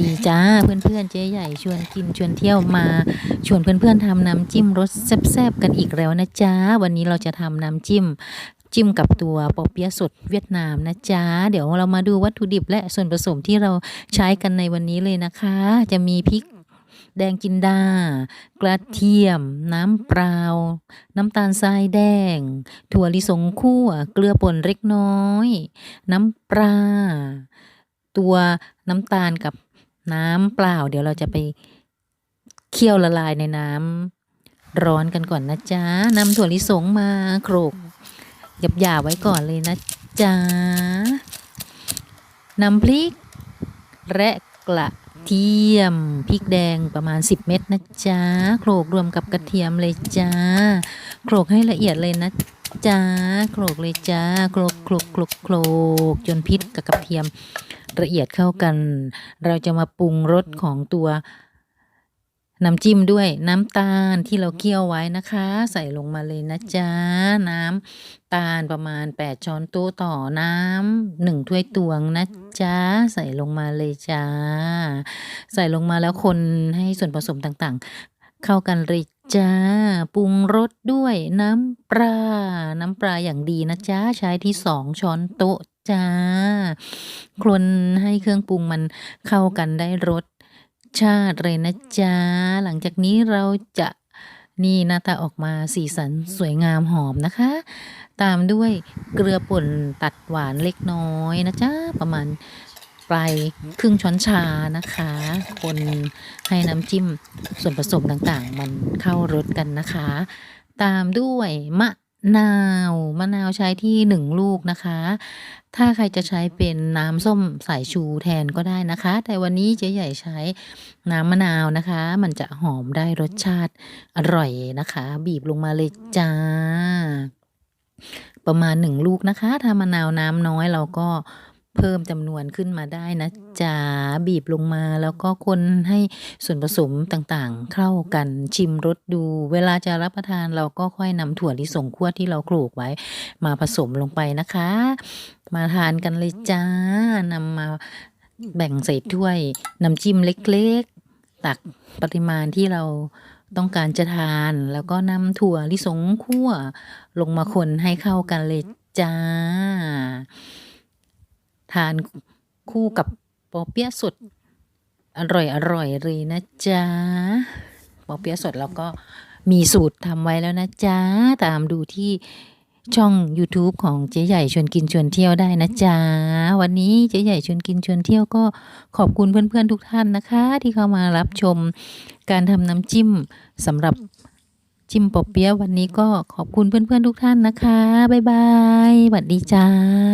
ดีจ้าเพื่อนๆเจ๊ใหญ่ชวนกินชวนเที่ยวมา ชวนเพื่อนๆทำน้ำจิ้มรสแซ่บๆกันอีกแล้วนะจ๊ะวันนี้เราจะทำน้ำจิ้มจิ้มกับตัวปอเปี๊ยะสดเวียดนามนะจ๊ะ เดี๋ยวเรามาดูวัตถุดิบและส่วนผสมที่เราใช้กันในวันนี้เลยนะคะ จะมีพริกแดงจินดา กระเทียม น้ำเปล่า น้ำตาลทรายแดง ถั่วลิสงคั่ว เกลือป่นเล็กน้อย น้ำปลา ตัวน้ำตาลกับ น้ำเปล่า เดี๋ยวเราจะไปเคี่ยวละลายในน้ำร้อนกันก่อนนะจ๊ะนำถั่วลิสงมาโขลกหยาบๆไว้ก่อนเลยนะจ๊ะนำพริก และกระเทียมพริกแดงประมาณ 10 เม็ดนะจ๊ะโขลกรวมกับกระเทียมเลยจ้าโขลกให้ละเอียดเลยนะ จ๊ะโขลกเลยจ้าโขลกโขลกโขลกโขลกจนพริกกับกระเทียมละเอียดเข้ากัน เราจะมาปรุงรสของตัวน้ำจิ้มด้วยน้ำตาลที่เราเคี่ยวไว้นะคะ ใส่ลงมาเลยนะจ๊ะ น้ำตาลประมาณ 8 ช้อนโต๊ะต่อน้ำหนึ่งถ้วยตวงนะจ๊ะ ใส่ลงมาเลยจ้า ใส่ลงมาแล้วคนให้ส่วนผสมต่างๆ เข้ากันเลย จ้า ปรุงรสด้วยน้ำปลา น้ำปลาอย่างดีนะจ๊ะใช้ที่สองช้อนโต๊ะจ้า คนให้เครื่องปรุงมันเข้ากันได้รสชาติเลยนะจ๊ะหลังจากนี้เราจะนี่หน้าตาออกมาสีสันสวยงามหอมนะคะ ตามด้วยเกลือป่นตัดหวานเล็กน้อยนะจ๊ะ ประมาณ ปลายครึ่งช้อนชานะคะ คนให้น้ำจิ้มส่วนผสมต่างๆ มันเข้ารสกันนะคะ ตามด้วยมะนาวมะนาวใช้ที่หนึ่งลูกนะคะ ถ้าใครจะใช้เป็นน้ำส้มสายชูแทนก็ได้นะคะ แต่วันนี้เจ๊ใหญ่ใช้น้ำมะนาวนะคะ มันจะหอมได้รสชาติอร่อยนะคะ บีบลงมาเลยจ้า ประมาณหนึ่งลูกนะคะ ถ้ามะนาวน้ำน้อยเราก็ เพิ่มจำนวนขึ้นมาได้นะจะบีบลงมาแล้วก็คนให้ส่วนผสมต่างๆ เข้ากันชิมรสดู เวลาจะรับประทานเราก็ค่อยนำถั่วลิสงคั่วที่เราโขลกไว้ มาผสมลงไปนะคะ มาทานกันเลยจ้านำมาแบ่งใส่ถ้วยน้ำจิ้มเล็กๆ ตักปริมาณที่เราต้องการจะทานแล้วก็นำถั่วลิสงคั่ว ลงมาคนให้เข้ากันเลยจ้า ทานคู่กับปอเปี๊ยะสดอร่อยอร่อยเลยนะจ๊ะปอเปี๊ยะสดเราก็มีสูตรทำไว้แล้วนะจ๊ะ ตามดูที่ช่อง YouTube ของเจ๊ใหญ่ชวนกินชวนเที่ยวได้นะจ๊ะ วันนี้เจ๊ใหญ่ชวนกินชวนเที่ยวก็ขอบคุณเพื่อนๆทุกท่านนะคะ ที่เข้ามารับชมการทำน้ำจิ้มสำหรับจิ้มปอเปี๊ยะวันนี้ก็ขอบคุณเพื่อนๆทุกท่านนะคะ บ๊ายบายสวัสดีจ้า